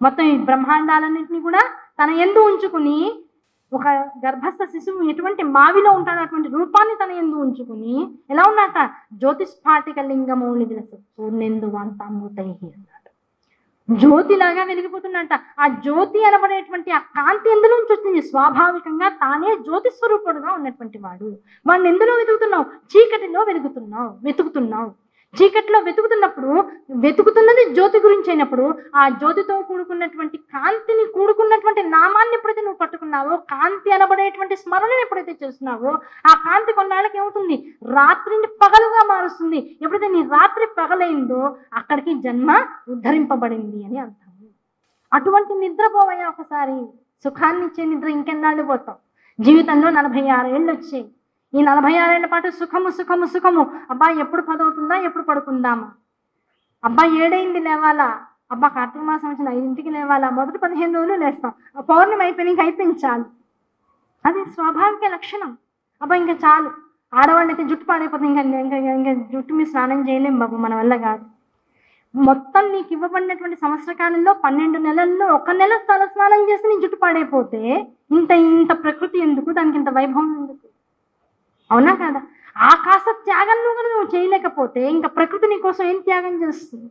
మొత్తం ఈ బ్రహ్మాండాలన్నింటినీ కూడా తన ఎందు ఉంచుకుని ఒక గర్భస్థ శిశువు ఎటువంటి మావిలో ఉంటాడో అటువంటి రూపాన్ని తన ఎందు ఉంచుకుని ఎలా ఉన్నట జ్యోతిష్పాటిక లింగమౌళి విలస పూర్ణెందు వాంతామూతై అన్నాడు. జ్యోతిలాగా వెలిగిపోతున్నట్ట ఆ జ్యోతి అనబడేటువంటి ఆ కాంతి ఎందులో నుంచి వచ్చింది? స్వాభావికంగా తానే జ్యోతి స్వరూపుడుగా ఉన్నటువంటి వాడు. వాడిని ఎందులో వెతుకుతున్నావు? చీకటిలో వెలుగుతున్నావు వెతుకుతున్నావు. చీకట్లో వెతుకుతున్నప్పుడు వెతుకుతున్నది జ్యోతి గురించి అయినప్పుడు ఆ జ్యోతితో కూడుకున్నటువంటి కాంతిని కూడుకున్నటువంటి నామాన్ని ఎప్పుడైతే నువ్వు పట్టుకున్నావో కాంతి అనబడేటువంటి స్మరణను ఎప్పుడైతే చేస్తున్నావో ఆ కాంతి కొన్నాళ్ళకి ఏమవుతుంది? రాత్రిని పగలుగా మారుస్తుంది. ఎప్పుడైతే నీ రాత్రి పగలైందో అక్కడికి జన్మ ఉద్ధరింపబడింది అని అర్థం. అటువంటి నిద్రపోవయ్యా ఒకసారి. సుఖాన్నిచ్చే నిద్ర ఇంకెన్నాళ్ళు పోతాం జీవితంలో నలభై ఆరు ఏళ్ళు వచ్చాయి. ఈ నలభై ఆరేళ్ళ పాటు సుఖము సుఖము సుఖము. అబ్బా ఎప్పుడు పదవుతుందా ఎప్పుడు పడుకుందామా? అబ్బా ఏడైంది లేవాలా? అబ్బా కార్తీక మాసం వచ్చిన ఐదింటికి లేవాలా? మొదటి పదిహేను రోజులు లేస్తాం. పౌర్ణమి అయిపోయి నీకు అయిపోయింది అది స్వాభావిక లక్షణం. అబ్బా ఇంకా చాలు. ఆడవాళ్ళైతే జుట్టు పాడైపోతుంది. ఇంకా ఇంకా ఇంకా జుట్టు మీద స్నానం చేయలేం బాబు మన వల్ల కాదు. మొత్తం నీకు ఇవ్వబడినటువంటి సంవత్సర కాలంలో పన్నెండు నెలల్లో ఒక నెల తల స్నానం చేసి నీ జుట్టు పాడైపోతే ఇంత ఇంత ప్రకృతి ఎందుకు? దానికి ఇంత వైభవం ఎందుకు? అవునా కాదా? ఆ కాస్త త్యాగంలో కూడా నువ్వు చేయలేకపోతే ఇంకా ప్రకృతి నీ కోసం ఏం త్యాగం చేస్తుంది?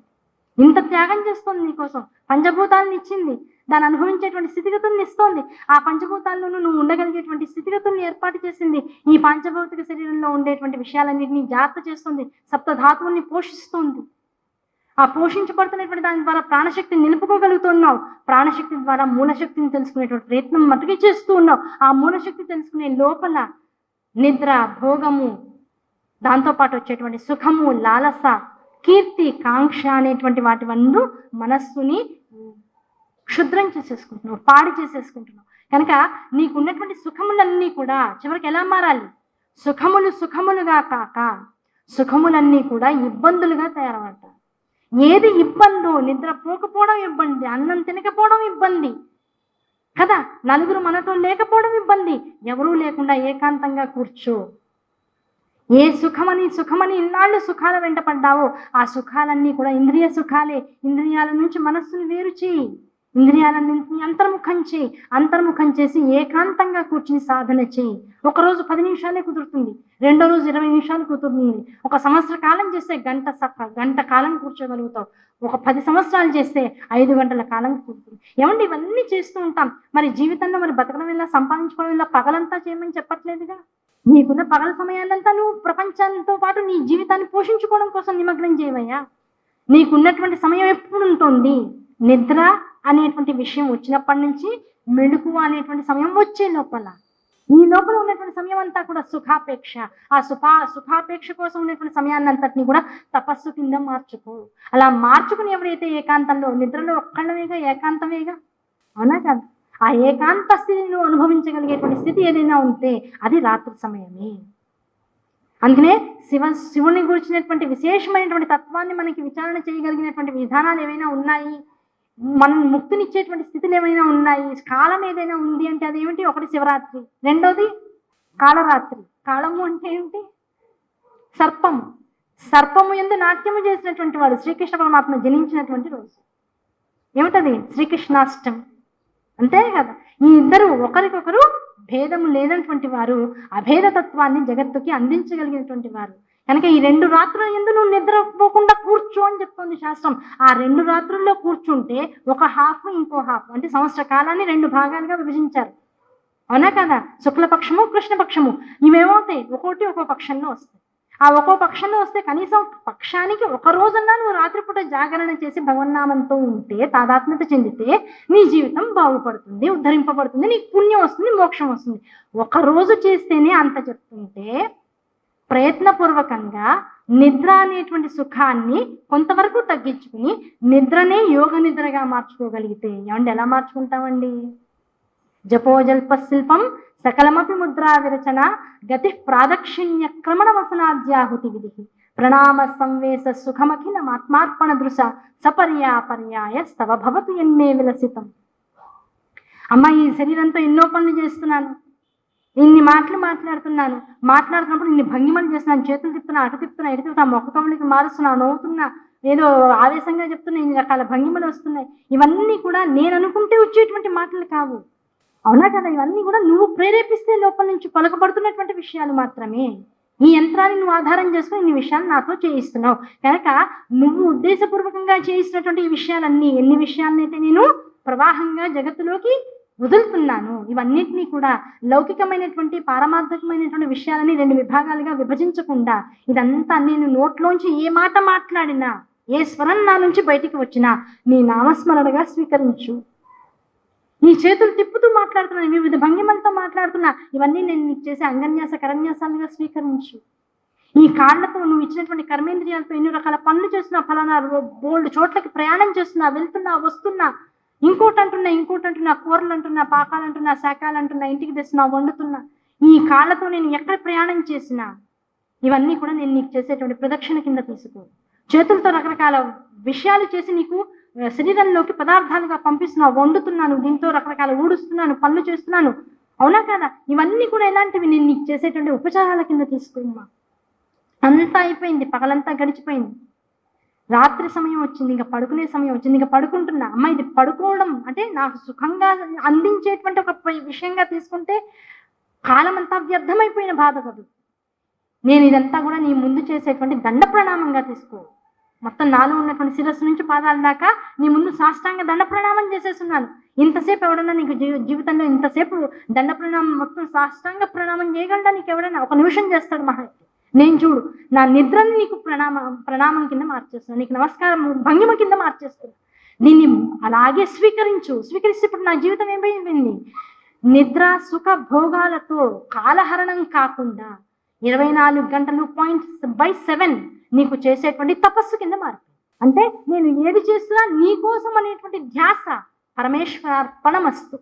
ఇంత త్యాగం చేస్తుంది నీకోసం పంచభూతాలను ఇచ్చింది. దాన్ని అనుభవించేటువంటి స్థితిగతుల్ని ఇస్తోంది. ఆ పంచభూతాల్లోనూ నువ్వు ఉండగలిగేటువంటి స్థితిగతుల్ని ఏర్పాటు చేసింది. ఈ పంచభౌతిక శరీరంలో ఉండేటువంటి విషయాలన్నింటినీ జాగ్రత్త చేస్తుంది. సప్తధాతువుల్ని పోషిస్తుంది. ఆ పోషించబడుతున్నటువంటి దాని ద్వారా ప్రాణశక్తిని నిలుపుకోగలుగుతున్నావు. ప్రాణశక్తి ద్వారా మూలశక్తిని తెలుసుకునేటువంటి ప్రయత్నం మటుకే చేస్తూ ఉన్నావు. ఆ మూలశక్తి తెలుసుకునే లోపల నిద్ర భోగము దాంతోపాటు వచ్చేటువంటి సుఖము లాలస కీర్తి కాంక్ష అనేటువంటి వాటి వందు మనస్సుని క్షుద్రం చేసేసుకుంటున్నావు పాడు చేసేసుకుంటున్నావు. కనుక నీకున్నటువంటి సుఖములన్నీ కూడా చివరికి ఎలా మారాలి? సుఖములు సుఖములుగా కాక సుఖములన్నీ కూడా ఇబ్బందులుగా తయారవుతాయి ఏది ఇబ్బందో నిద్ర పోకపోవడం ఇబ్బంది అన్నం తినకపోవడం ఇబ్బంది కదా? నలుగురు మనతో లేకపోవడం ఇబ్బంది. ఎవరూ లేకుండా ఏకాంతంగా కూర్చో. ఏ సుఖమని సుఖమని ఇన్నాళ్ళు సుఖాల వెంట పడ్డావో ఆ సుఖాలన్నీ కూడా ఇంద్రియ సుఖాలే. ఇంద్రియాల నుంచి మనస్సును వేరు చేయి. ఇంద్రియాలన్నింటినీ అంతర్ముఖం చేయి. అంతర్ముఖం చేసి ఏకాంతంగా కూర్చుని సాధన చేయి. ఒకరోజు పది నిమిషాలే కుదురుతుంది. రెండో రోజు ఇరవై నిమిషాలు కుదురుతుంది. ఒక సంవత్సర కాలం చేస్తే గంట సక్క గంట కాలం కూర్చోగలుగుతావు ఒక పది సంవత్సరాలు చేస్తే ఐదు గంటల కాలం కుదురుతుంది. ఏమండి ఇవన్నీ చేస్తూ ఉంటాం. మరి జీవితంలో మరి బతకడం ఇలా సంపాదించుకోవడం ఇలా పగలంతా చేయమని చెప్పట్లేదుగా? నీకున్న పగల సమయాన్నంతా నువ్వు ప్రపంచంతో పాటు నీ జీవితాన్ని పోషించుకోవడం కోసం నిమగ్నం చేయవయ్యా. నీకున్నటువంటి సమయం ఎప్పుడు ఉంటుంది? నిద్ర అనేటువంటి విషయం వచ్చినప్పటి నుంచి మెళుకు అనేటువంటి సమయం వచ్చే లోపల. ఈ లోపల ఉన్నటువంటి సమయం అంతా కూడా సుఖాపేక్ష. ఆ సుఖా సుఖాపేక్ష కోసం ఉన్నటువంటి సమయాన్ని అంతటిని కూడా తపస్సు కింద మార్చుకో. అలా మార్చుకుని ఎవరైతే ఏకాంతంలో నిద్రలో ఒక్కళ్ళమేగా ఏకాంతమేగా అవునా కాదు. ఆ ఏకాంత స్థితిని అనుభవించగలిగేటువంటి స్థితి ఏదైనా ఉంటే అది రాత్రి సమయమే. అందుకనే శివ శివుని గురించినటువంటి విశేషమైనటువంటి తత్వాన్ని మనకి విచారణ చేయగలిగినటువంటి విధానాలు ఏవైనా ఉన్నాయి? మనం ముక్తినిచ్చేటువంటి స్థితులు ఏమైనా ఉన్నాయి కాలం ఏదైనా ఉంది అంటే అదేమిటి? ఒకటి శివరాత్రి రెండోది కాళరాత్రి. కాళము అంటే ఏమిటి? సర్పము. సర్పము ఎందు నాట్యము చేసినటువంటి వాడు శ్రీకృష్ణ పరమాత్మ జనించినటువంటి రోజు. ఏమిటది? శ్రీకృష్ణాష్టమి. అంతే కదా? ఈ ఇద్దరు ఒకరికొకరు భేదము లేనటువంటి వారు అభేదతత్వాన్ని జగత్తుకి అందించగలిగినటువంటి వారు. కనుక ఈ రెండు రాత్రుల ఎందు నువ్వు నిద్రపోకుండా కూర్చో అని చెప్తుంది శాస్త్రం. ఆ రెండు రాత్రుల్లో కూర్చుంటే ఒక హాఫ్ ఇంకో హాఫ్ అంటే సంవత్సర కాలాన్ని రెండు భాగాలుగా విభజించారు. అవునా కదా? శుక్లపక్షము కృష్ణపక్షము. ఇవేమవుతాయి? ఒక్కోటి ఒక్కో పక్షంలో వస్తాయి. ఆ ఒక్కో పక్షంలో వస్తే కనీసం పక్షానికి ఒక రోజన్నా నువ్వు రాత్రిపూట జాగరణ చేసి భగవన్నామంతో ఉంటే తాదాత్మ్యత చెందితే నీ జీవితం బాగుపడుతుంది ఉద్ధరింపబడుతుంది నీకు పుణ్యం వస్తుంది మోక్షం వస్తుంది. ఒక రోజు చేస్తేనే అంత చెప్తుంటే ప్రయత్నపూర్వకంగా నిద్ర అనేటువంటి సుఖాన్ని కొంతవరకు తగ్గించుకుని నిద్రనే యోగ నిద్రగా మార్చుకోగలిగితే ఏమండి ఎలా మార్చుకుంటామండి? జపోజల్ప శిల్పం సకలమపి ముద్రా విరచన గతి ప్రాదక్షిణ్య క్రమణ వసనాద్యాహుతి విధి ప్రణామ సంవేశ సుఖమఖిల ఆత్మార్పణ దృశ సపర్యాపర్యాయ స్తవ భవతు ఎన్నే విలసితం. అమ్మ ఈ శరీరంతో ఎన్నో పనులు చేస్తున్నాను. ఇన్ని మాటలు మాట్లాడుతున్నాను. మాట్లాడుతున్నప్పుడు ఇన్ని భంగిమలు చేస్తున్నాను. చేతులు తిప్పుతున్నా అటు తిప్పుతున్నా ఎటు తిప్పుతున్నా మొక్క మారుస్తున్నా నవ్వుతున్నా ఏదో ఆవేశంగా చెప్తున్నా ఇన్ని రకాల భంగిమలు వస్తున్నాయి. ఇవన్నీ కూడా నేను అనుకుంటే వచ్చేటువంటి మాటలు కావు. అవునా కదా? ఇవన్నీ కూడా నువ్వు ప్రేరేపిస్తే లోపల నుంచి పలకబడుతున్నటువంటి విషయాలు మాత్రమే. ఈ యంత్రాన్ని నువ్వు ఆధారం చేసుకుని ఇన్ని విషయాలు నాతో చేయిస్తున్నావు. కనుక నువ్వు ఉద్దేశపూర్వకంగా చేయిస్తున్నటువంటి ఈ విషయాలన్నీ ఎన్ని విషయాలనైతే నేను ప్రవాహంగా జగత్తులోకి వదులుతున్నాను. ఇవన్నిటినీ కూడా లౌకికమైనటువంటి పారమార్థకమైనటువంటి విషయాలని రెండు విభాగాలుగా విభజించకుండా ఇదంతా నేను నోట్లోంచి ఏ మాట మాట్లాడినా ఏ స్వరం నా నుంచి బయటికి వచ్చినా నీ నామస్మరణగా స్వీకరించు. నీ చేతులు తిప్పుతూ మాట్లాడుతున్నా వివిధ భంగిమలతో మాట్లాడుతున్నా ఇవన్నీ నేను నీకు చేసే అంగన్యాస కరన్యాసాలుగా స్వీకరించు. ఈ కాళ్ళతో నువ్వు ఇచ్చినటువంటి కర్మేంద్రియాలతో ఎన్ని రకాల పనులు చేస్తున్నా ఫలానా బోల్డ్ చోట్లకి ప్రయాణం చేస్తున్నా వెళ్తున్నా వస్తున్నా ఇంకోటి అంటున్నా ఇంకోటి అంటున్నా కూరలు అంటున్నా పాకాలు అంటున్నా శాఖలు అంటున్నా ఇంటికి తెస్తున్నా వండుతున్నా ఈ కాళ్ళతో నేను ఎక్కడ ప్రయాణం చేసినా ఇవన్నీ కూడా నేను నీకు చేసేటువంటి ప్రదక్షిణ కింద తీసుకో. చేతులతో రకరకాల విషయాలు చేసి నీకు శరీరంలోకి పదార్థాలుగా పంపిస్తున్నావు వండుతున్నాను దీంతో రకరకాల ఊడుస్తున్నాను పనులు చేస్తున్నాను. అవునా కదా? ఇవన్నీ కూడా ఎలాంటివి నేను నీకు చేసేటువంటి ఉపచారాల కింద తీసుకోమ్మా. అంతా అయిపోయింది పగలంతా గడిచిపోయింది. రాత్రి సమయం వచ్చింది ఇంకా పడుకునే సమయం వచ్చింది ఇంకా పడుకుంటున్నా. అమ్మ ఇది పడుకోవడం అంటే నాకు సుఖంగా అందించేటువంటి ఒక విషయంగా తీసుకుంటే కాలం అంతా వ్యర్థమైపోయిన బాధ కదు. నేను ఇదంతా కూడా నీ ముందు చేసేటువంటి దండ ప్రణామంగా తీసుకో. మొత్తం నాలో ఉన్నటువంటి శిరస్సు నుంచి పాదాల దాకా నీ ముందు సాష్టాంగ దండ ప్రణామం చేసేస్తున్నాను. ఇంతసేపు ఎవడన్నా నీకు జీవితంలో ఇంతసేపు దండ ప్రణామం మొత్తం సాష్టాంగ ప్రణామం చేయగలడా నీకు ఎవడన్నా ఒక నిమిషం చేస్తాడు మహా నేను చూడు నా నిద్రని నీకు ప్రణామ ప్రణామం కింద మార్చేస్తున్నా. నీకు నమస్కారం భంగిమ కింద మార్చేస్తున్నా. దీన్ని అలాగే స్వీకరించు. స్వీకరిస్తే ఇప్పుడు నా జీవితం ఏమైపోయింది నిద్ర సుఖ భోగాలతో కాలహరణం కాకుండా ఇరవై నాలుగు గంటలు పాయింట్ బై సెవెన్ నీకు చేసేటువంటి తపస్సు కింద మార్పు. అంటే నేను ఏది చేసినా నీ కోసం అనేటువంటి ధ్యాస పరమేశ్వరార్పణమస్తు.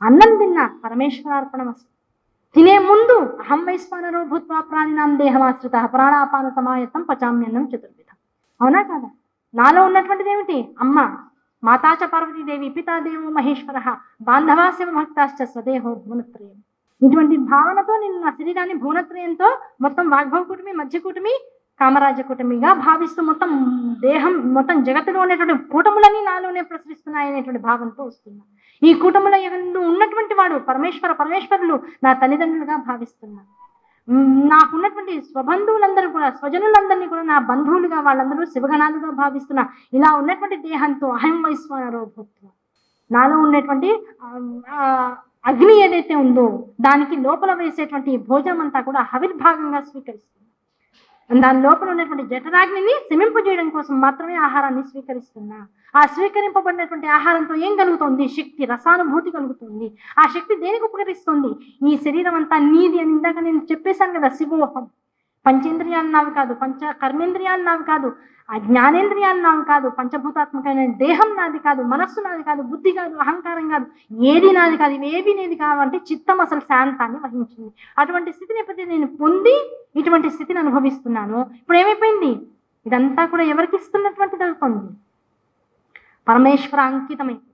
అన్నం తిన్నా పరమేశ్వరార్పణమస్తు. తినే ముందు అహం వైశ్వానరో భూత్వా ప్రాణినాం దేహమాశ్రిత ప్రాణాపాన సమాయత్తం పచామ్యన్నం చతుర్విధం. అవునా కాదా? నాలో ఉన్నటువంటిది ఏమిటి? అమ్మ మాతాచ పార్వతీదేవి పితాదేవో మహేశ్వర బాంధవాస్య భక్తాశ్చ స్వదేహో భువనత్రయం. ఇటువంటి భావనతో నేను నా శరీరాన్ని భువనత్రయంతో మొత్తం వాగ్భవ కూటమి మధ్య కూటమి కామరాజ కూటమిగా భావిస్తూ మొత్తం దేహం మొత్తం జగత్తులో ఉన్నటువంటి కూటములని నాలోనే ప్రసరిస్తున్నాయనేటువంటి భావంతో వస్తున్నా. ఈ కూటముల యందు ఉన్నటువంటి వాడు పరమేశ్వర పరమేశ్వరులు నా తల్లిదండ్రులుగా భావిస్తున్నా. నాకున్నటువంటి స్వబంధువులందరూ కూడా స్వజనులందరినీ కూడా నా బంధువులుగా వాళ్ళందరూ శివగణాలుగా భావిస్తున్నా. ఇలా ఉన్నటువంటి దేహంతో అహం వైశ్వరో భక్తులు నాలో ఉండేటువంటి అగ్ని ఏదైతే ఉందో దానికి లోపల వేసేటువంటి భోజనం అంతా కూడా హవిర్భాగంగా స్వీకరిస్తుంది. దాని లోపల ఉన్నటువంటి జఠరాగ్నిని శమింపజేయడం కోసం మాత్రమే ఆహారాన్ని స్వీకరిస్తున్నా. ఆ స్వీకరింపబడినటువంటి ఆహారంతో ఏం కలుగుతుంది? శక్తి రసానుభూతి కలుగుతుంది. ఆ శక్తి దేనికి ఉపకరిస్తుంది? ఈ శరీరం అంతా నీది అని ఇందాక నేను చెప్పేశాను కదా శివోహం. పంచేంద్రియాలు నావి కాదు పంచ కర్మేంద్రియాలు నావి కాదు ఆ జ్ఞానేంద్రియాలు నావి కాదు పంచభూతాత్మకమైన దేహం నాది కాదు మనస్సు నాది కాదు బుద్ధి కాదు అహంకారం కాదు ఏది నాది కాదు ఇవేవి నేది కావంటే చిత్తం అసలు శాంతాన్ని వహించింది. అటువంటి స్థితిని ఎప్పుడైతే నేను పొంది ఇటువంటి స్థితిని అనుభవిస్తున్నాను ఇప్పుడు ఏమైపోయింది? ఇదంతా కూడా ఎవరికి ఇస్తున్నటువంటిది అవుతుంది పరమేశ్వర అంకితమైంది